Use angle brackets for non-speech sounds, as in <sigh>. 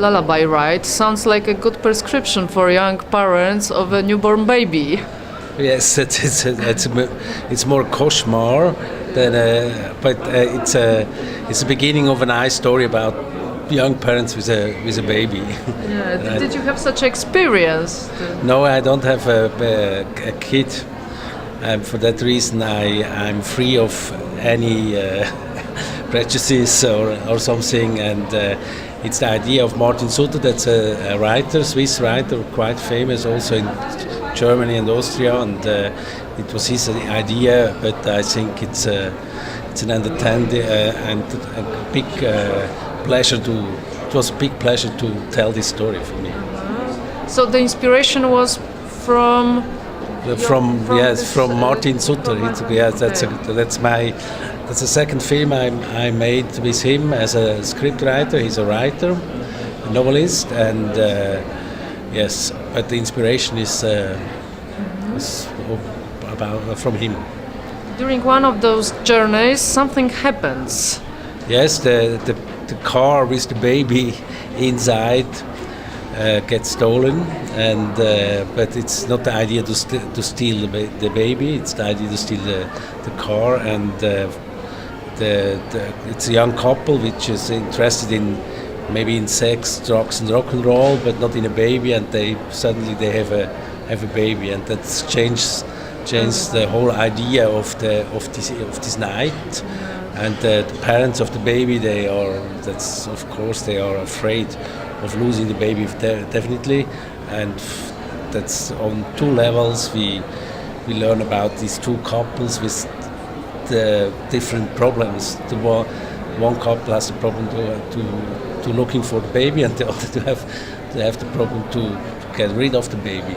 lullaby, right? Sounds like a good prescription for young parents of a newborn baby. Yes, <laughs> it's it's it's, it's more cauchemar than, uh, but uh, it's a it's the beginning of a nice story about young parents with a with a baby. <laughs> Yeah. Did, did you have such experience? no, I don't have a, a, a kid. And for that reason, I I'm free of any uh, prejudices or, or something. And uh, it's the idea of Martin Sutter. That's a, a writer, Swiss writer, quite famous also in Germany and Austria. And uh, it was his idea, but I think it's it's an understanding uh, and a big uh, pleasure to. It was a big pleasure to tell this story for me. So the inspiration was from. From, from yes this, from uh, Martin Sutter. from yes, that's okay. a, that's my that's the second film I, I made with him as a scriptwriter. He's a writer, a novelist, and uh, yes, but the inspiration is, uh, is about from him. During one of those journeys, something happens. Yes, the, the, the car with the baby <laughs> inside uh, gets stolen, and uh, but it's not the idea to, st- to steal the, ba- the baby. It's the idea to steal the, the car, and uh, the, the it's a young couple which is interested in maybe in sex, drugs, and rock and roll, but not in a baby, and they suddenly they have a have a baby, and that's changed changed the whole idea of the of this of this night. And the parents of the baby they are that's of course they are afraid of losing the baby definitely. And that's on two levels. We we learn about these two couples with the different problems. The one, one couple has the problem to, to to looking for the baby and the <laughs> other to have to have the problem to get rid of the baby